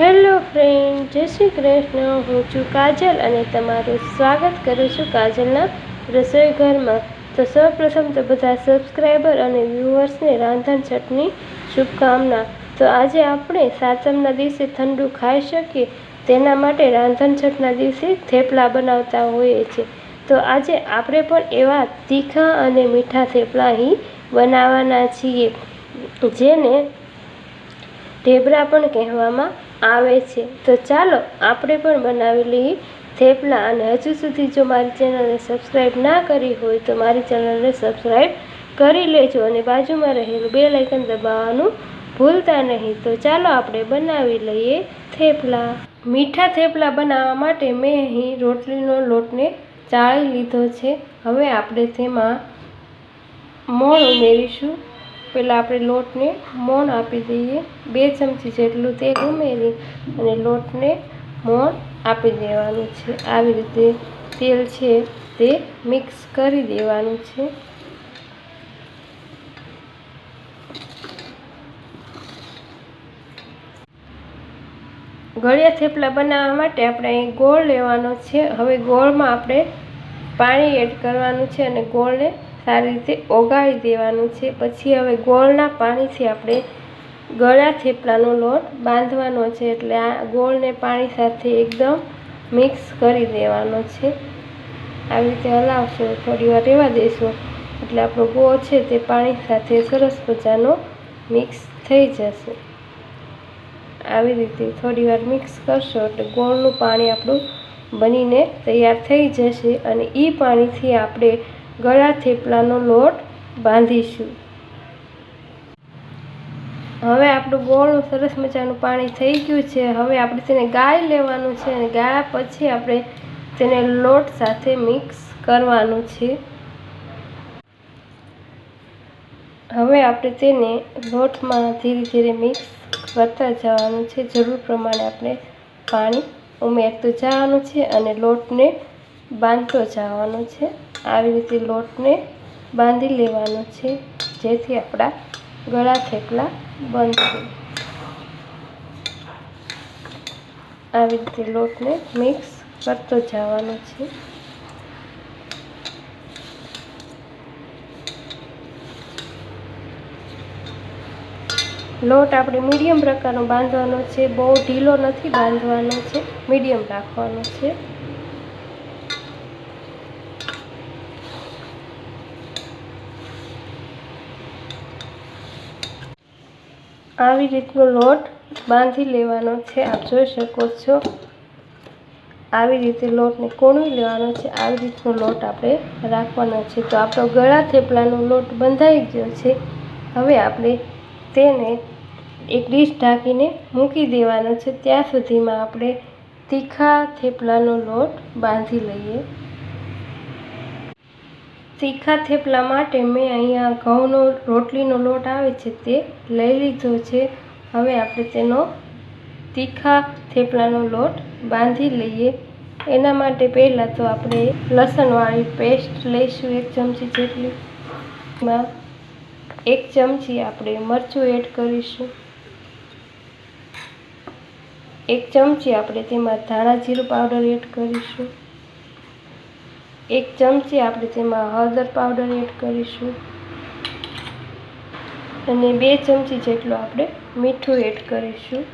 Hello friend, જય શ્રી કૃષ્ણ. હું છું કાજલ અને તમારું સ્વાગત કરું છું કાજલના રસોઈ ઘરમાં તો સૌપ્રથમ તો બધા સબસ્ક્રાઈબર અને વ્યુઅર્સને રાંધણ છટની શુભકામના. તો આજે આપણે સાતમના દિવસે ઠંડુ ખાઈ શકીએ, તેના માટે રાંધણ છઠના દિવસે થેપલા બનાવતા હોઈએ છીએ. તો આજે આપણે પણ એવા તીખા અને મીઠા થેપલા અહીં બનાવવાના છીએ, જેને ઢેબરા પણ કહેવામાં આવે છે. તો ચાલો, આપણે પણ બનાવી લઈએ થેપલા. અને હજુ સુધી જો મારી ચેનલને સબસ્ક્રાઈબ ના કરી હોય, તો મારી ચેનલને સબસ્ક્રાઈબ કરી લેજો અને બાજુમાં રહેલું બે લાઇકન દબાવવાનું ભૂલતા નહીં. તો ચાલો, આપણે બનાવી લઈએ થેપલા. મીઠા થેપલા બનાવવા માટે મેં અહીં રોટલીનો લોટને ચાળી લીધો છે. હવે આપણે તેમાં મોણ ઉમેરીશું. પહેલાં આપણે લોટને મોણ આપી દઈએ. બે ચમચી જેટલું તેલ ઉમેરી અને લોટને મોણ આપી દેવાનું છે. આવી રીતે તેલ છે તે મિક્સ કરી દેવાનું છે. ગળિયા થેપલા બનાવવા માટે આપણે અહીં ગોળ લેવાનો છે. હવે ગોળમાં આપણે પાણી એડ કરવાનું છે અને ગોળને સારી રીતે ઓગાળી દેવાનું છે. પછી હવે ગોળના પાણીથી આપણે ગળા થેપલાનો લોટ બાંધવાનો છે. એટલે આ ગોળને પાણી સાથે એકદમ મિક્સ કરી દેવાનો છે. આવી રીતે હલાવશો, થોડી વાર રહેવા દઈશું એટલે આપણો ગોળ છે તે પાણી સાથે સરસ મજાનો મિક્સ થઈ જશે. આવી રીતે થોડી વાર મિક્સ કરશો એટલે ગોળનું પાણી આપણું બનીને તૈયાર થઈ જશે અને એ પાણીથી આપણે ગળા થેપલાનો લોટ બાંધીશું. હવે આપણું ગોળનું સરસ મજાનું પાણી થઈ ગયું છે. હવે આપણે તેને ગાળી લેવાનું છે અને ગાયા પછી આપણે તેને લોટ સાથે મિક્સ કરવાનું છે. હવે આપણે તેને લોટમાં ધીરે ધીરે મિક્સ કરતા જવાનું છે. જરૂર પ્રમાણે આપણે પાણી ઉમેરતું જવાનું છે અને લોટને બાંધતો જવાનો છે. આવી રીતે લોટને બાંધી લેવાનો છે, જેથી આપણા ગળા થેપલા બનશે આવી રીતે લોટને મિક્સ કરતો જવાનો છે. લોટ આપણે મીડિયમ પ્રકારનો બાંધવાનો છે, બહુ ઢીલો નથી બાંધવાનો છે, મીડિયમ રાખવાનો છે. આવી રીતનો લોટ બાંધી લેવાનો છે. આપ જોઈ શકો છો. આવી રીતે લોટને કોણવી લેવાનો છે. આવી રીતનો લોટ આપણે રાખવાનો છે. તો આપણો ગળા થેપલાનો લોટ બંધાઈ ગયો છે. હવે આપણે તેને એક ડીશ ઢાંકીને મૂકી દેવાનો છે. ત્યાં સુધીમાં આપણે તીખા થેપલાનો લોટ બાંધી લઈએ. તીખા થેપલા માટે મેં અહીંયા ઘઉંનો, રોટલીનો લોટ આવે છે તે લઈ લીધો છે. હવે આપણે તેનો તીખા થેપલાનો લોટ બાંધી લઈએ. એના માટે પહેલાં તો આપણે લસણવાળી પેસ્ટ લઈશું એક ચમચી જેટલી. માં એક ચમચી આપણે મરચું એડ કરીશું. એક ચમચી આપણે તેમાં ધાણા જીરું પાવડર એડ કરીશું. એક ચમચી આપણે તેમાં હળદર પાવડર એડ કરીશું. અને બે ચમચી જેટલું આપણે મીઠું એડ કરીશું.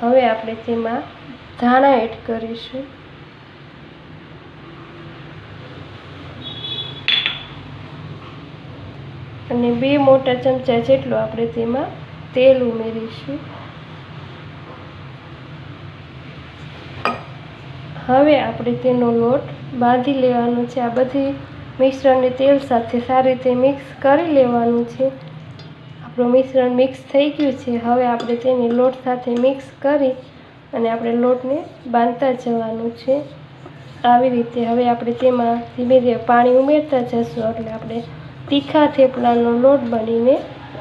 હવે આપણે તેમાં ધાણા એડ કરીશું. અને બે મોટા ચમચા જેટલું આપણે તેમાં તેલ ઉમેરીશું. હવે આપણે તેનો લોટ બાંધી લેવાનો છે. આ બધી મિશ્રણને તેલ સાથે સારી રીતે મિક્સ કરી લેવાનું છે. આપણું મિશ્રણ મિક્સ થઈ ગયું છે. હવે આપણે તેને લોટ સાથે મિક્સ કરી અને આપણે લોટને બાંધતા જવાનું છે. આવી રીતે હવે આપણે તેમાં ધીમે ધીમે પાણી ઉમેરતા જશું એટલે આપણે તીખા થેપલાનો લોટ બનીને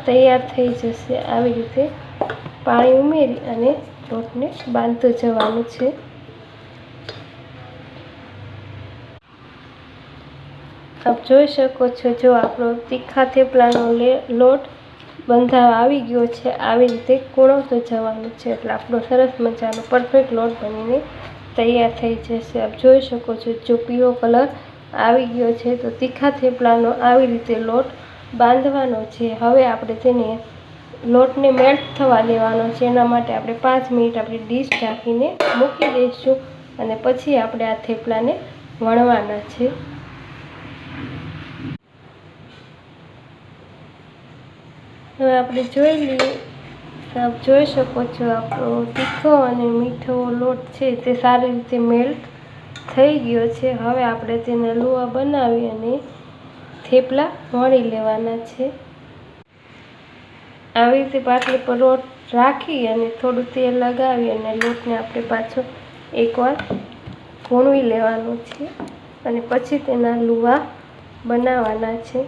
તૈયાર થઈ જશે. આવી રીતે પાણી ઉમેરી અને લોટને બાંધતું જવાનું છે. આપ જોઈ શકો છો, જો આપણો તીખા થેપલાનો લોટ બંધાવા આવી ગયો છે, આવી રીતે કૂણવતો જવાનું છે, એટલે આપણો સરસ મજાનો પરફેક્ટ લોટ બનીને તૈયાર થઈ જશે. આપ જોઈ શકો છો, જો પીળો કલર આવી ગયો છે, તો તીખા થેપલાનો આવી રીતે લોટ બાંધવાનો છે. હવે આપણે તેને લોટને મેલ્ટ થવા દેવાનો છે, એના માટે આપણે પાંચ મિનિટ આપણી ડીશ ઢાંકીને મૂકી દઈશું અને પછી આપણે આ થેપલાને વણવાના છે. હવે આપણે જોઈ લઈએ. આપ જોઈ શકો છો આપણો તીખો અને મીઠો લોટ છે તે સારી રીતે મેલ્ટ થઈ ગયો છે. હવે આપણે તેને લુવા બનાવી અને થેપલા વણી લેવાના છે. આવી રીતે પાટલી પર લોટ રાખી અને થોડું તેલ લગાવી અને લોટને આપણે પાછો એકવાર ભૂણવી લેવાનો છે. અને પછી તેના લુવા બનાવવાના છે.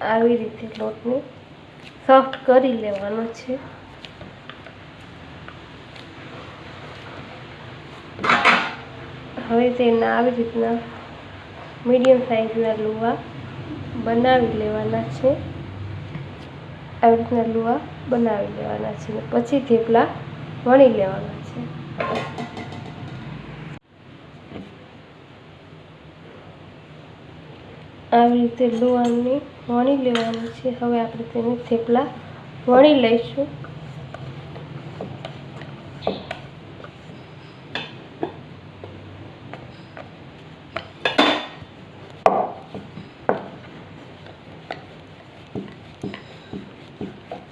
આવી રીતે લોટને સોફ્ટ કરી લેવાનો છે. હવે તેના આવી રીતના મીડિયમ સાઇઝના લુવા બનાવી લેવાના છે. આવી રીતના લુવા બનાવી લેવાના છે પછી થેપલા વણી લેવાના છે. આવી રીતે લુવાની વણી લેવાનું છે. હવે આપણે તેને થેપલા વણી લઈશું.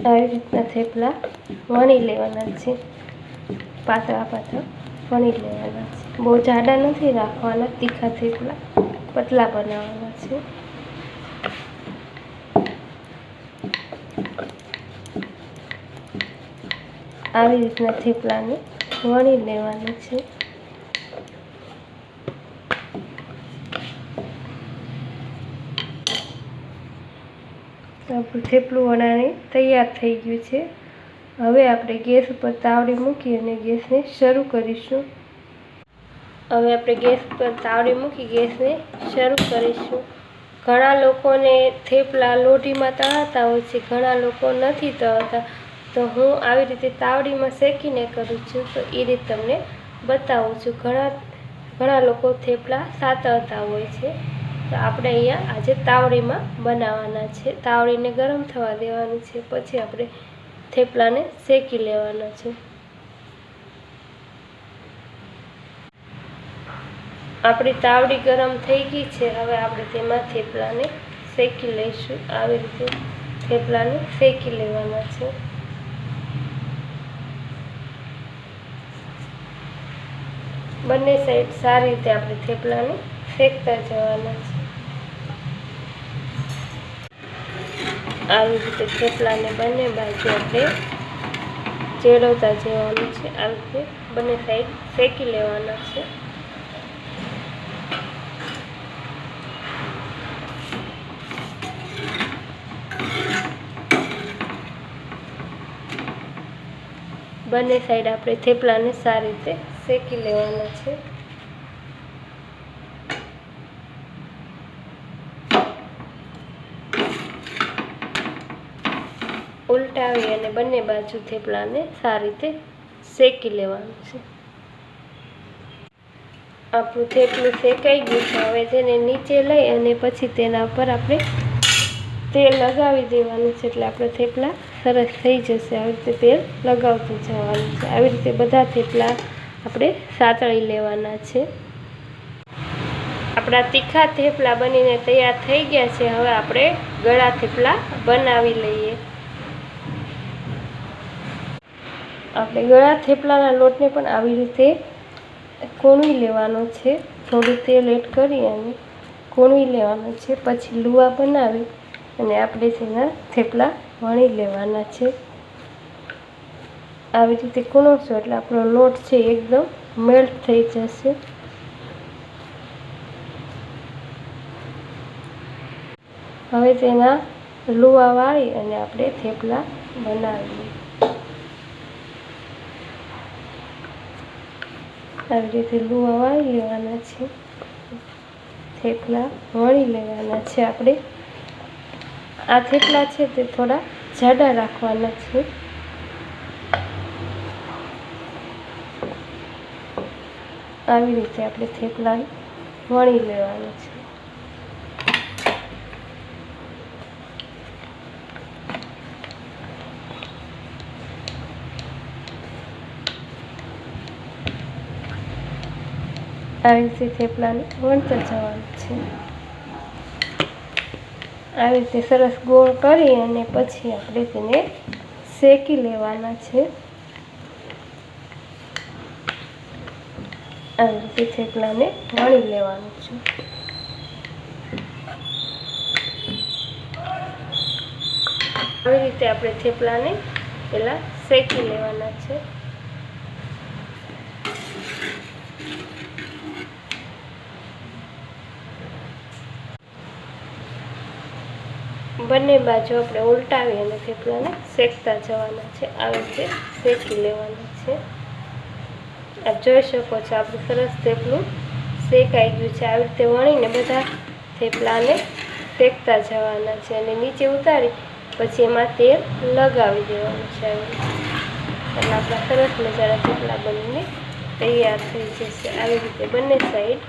આવી રીતના થેપલા વણી લેવાના છે. પાતળા પાતળા વણી લેવાના છે. બહુ જાડા નથી રાખવાના, તીખા થેપલા, પતલા બનાવવાના છે. આવી રીતના થેપલાને વણી લેવાના છે. આપણું થેપલું વણાને તૈયાર થઈ ગયું છે. હવે આપણે ગેસ ઉપર તાવડી મૂકી અને ગેસને શરૂ કરીશું. હવે આપણે ગેસ પર તાવડી મૂકી ગેસને શરૂ કરીશું. ઘણા લોકોને થેપલા લોઢીમાં તળાતા હોય છે, ઘણા લોકો નથી તળતા તો હું આવી રીતે તાવડીમાં શેકીને કરું છું, તો એ રીત તમને બતાવું છું. ઘણા ઘણા લોકો થેપલા સાતવતા હોય છે. તો આપણે અહીંયા આજે તાવડીમાં બનાવવાના છે. તાવડીને ગરમ થવા દેવાની છે, પછી આપણે થેપલાને શેકી લેવાના છે. આપણી તાવડી ગરમ થઈ ગઈ છે, હવે આપણે તેમાં થેપલાને શેકી લઈશું. આવી રીતે થેપલાને શેકી લેવાના છે. બંને સાઈડ સારી રીતે આપણે થેપલાને ફેંકતા જવાના છે. આવી રીતે થેપલાને બંને બાજુ આપણે ચેડવતા જવાનું છે. આવી રીતે બંને સાઈડ શેકી લેવાના છે. બંને સાઈડ આપણે થેપલાને સારી રીતે શેકી લેવાના છે. ઉલટાવી અને બંને બાજુ થેપલાને સારી રીતે શેકી લેવાનું છે. આપણું થેપલું શેકાઈ ગયું છે. હવે તેને નીચે લઈ અને પછી તેના પર આપણે તેલ લગાવી દેવાનું છે એટલે આપણે થેપલા સરસ થઈ જશે. આવી રીતે તેલ લગાવતું જવાનું છે. આવી રીતે બધા થેપલા આપણે સાતળી લેવાના છે. આપણા તીખા થેપલા બનીને તૈયાર થઈ ગયા છે. હવે આપણે ગળા થેપલા બનાવી લઈએ. આપણે ગળા થેપલાના લોટને પણ આવી રીતે કોણવી લેવાનો છે. થોડું તેલ એડ કરી અને કોણવી લેવાનો છે. પછી લુવા બનાવી અને આપણે તેના થેપલા વણી લેવાના છે. આવી રીતે કૂણવશો એટલે આપણો લોટ છે એકદમ મેલ્ટ થઈ જશે. હવે તેના લુવા વાળી અને આપણે થેપલા બનાવીએ. આવી રીતે લુવા વાળી લેવાના છે. થેપલા વણી લેવાના છે આપણે. આ થેપલા છે તે થોડા જાડા રાખવાના છે. આવી રીતે આપણે થેપલા વણી લેવાના છે. આવી રીતે થેપલાને વણતા જવાનું છે. આવી રીતે સરસ ગોળ કરી અને પછી આપણે તેને શેકી લેવાના છે. આવી રીતે થેપલાને વણી લેવાનું છે. આવી રીતે આપણે થેપલાને પહેલાં શેકી લેવાના છે. બંને બાજુ આપણે ઉલટાવી અને થેપલાને શેકતા જવાના છે. આવી રીતે શેકી લેવાના છે. આપ જોઈ શકો છો આપણું સરસ થેપલું શેકાઈ ગયું છે. આવી રીતે વણીને બધા થેપલાને શેકતા જવાના છે અને નીચે ઉતારી પછી એમાં તેલ લગાવી દેવાનું છે એટલે આપણા સરસ મજાના થેપલા બનીને તૈયાર થઈ જશે. આવી રીતે બંને સાઈડ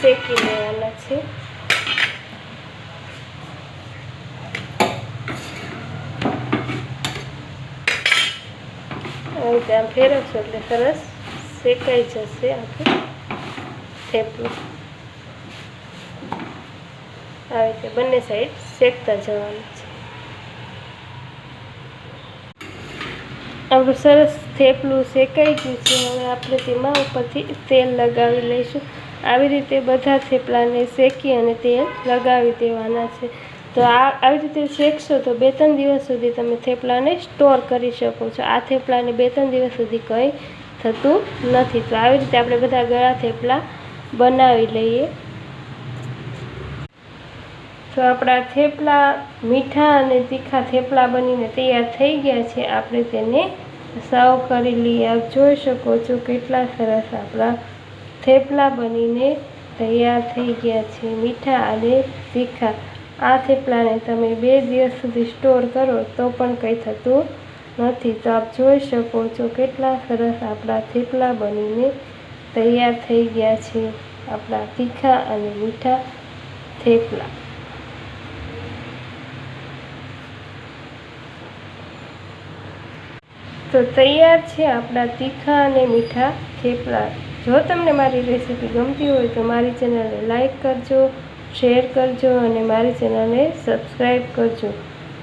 શેકી લેવાના છે. આવી રીતે ફેરવશો એટલે સરસ શેકાઈ જશે આપણું થેપલું. આવી રીતે બંને સાઈડ શેકતા જવાનું છે. આપણું સરસ થેપલું શેકાઈ ગયું છે. હવે આપણે તેમાં ઉપરથી તેલ લગાવી લઈશું. આવી રીતે બધા થેપલાને શેકી અને તેલ લગાવી દેવાના છે. તો આ, આવી રીતે શેકશો તો બે ત્રણ દિવસ સુધી તમે થેપલાને સ્ટોર કરી શકો છો. આ થેપલાને બે ત્રણ દિવસ સુધી કંઈ થતું નથી. તો આવી રીતે આપણે બધા ગળા થેપલા બનાવી લઈએ. તો આપણા થેપલા મીઠા અને તીખા થેપલા બનીને તૈયાર થઈ ગયા છે. આપણે તેને સાવ કરી લઈએ. આપ જોઈ શકો છો કેટલા સરસ આપણા થેપલા બનીને તૈયાર થઈ ગયા છે. મીઠા અને તીખા. આ થેપલાને તમે બે દિવસ સુધી સ્ટોર કરો તો પણ કંઈ થતું નથી તો આપ જોઈ શકો છો કેટલા સરસ આપણા થેપલા બનીને તૈયાર થઈ ગયા છે આપણા તીખા અને મીઠા થેપલા. તો તૈયાર છે આપણા તીખા અને મીઠા થેપલા. જો તમને મારી રેસીપી ગમતી હોય તો મારી ચેનલને લાઈક કરજો, શેર કરજો અને મારી ચેનલને સબસ્ક્રાઈબ કરજો.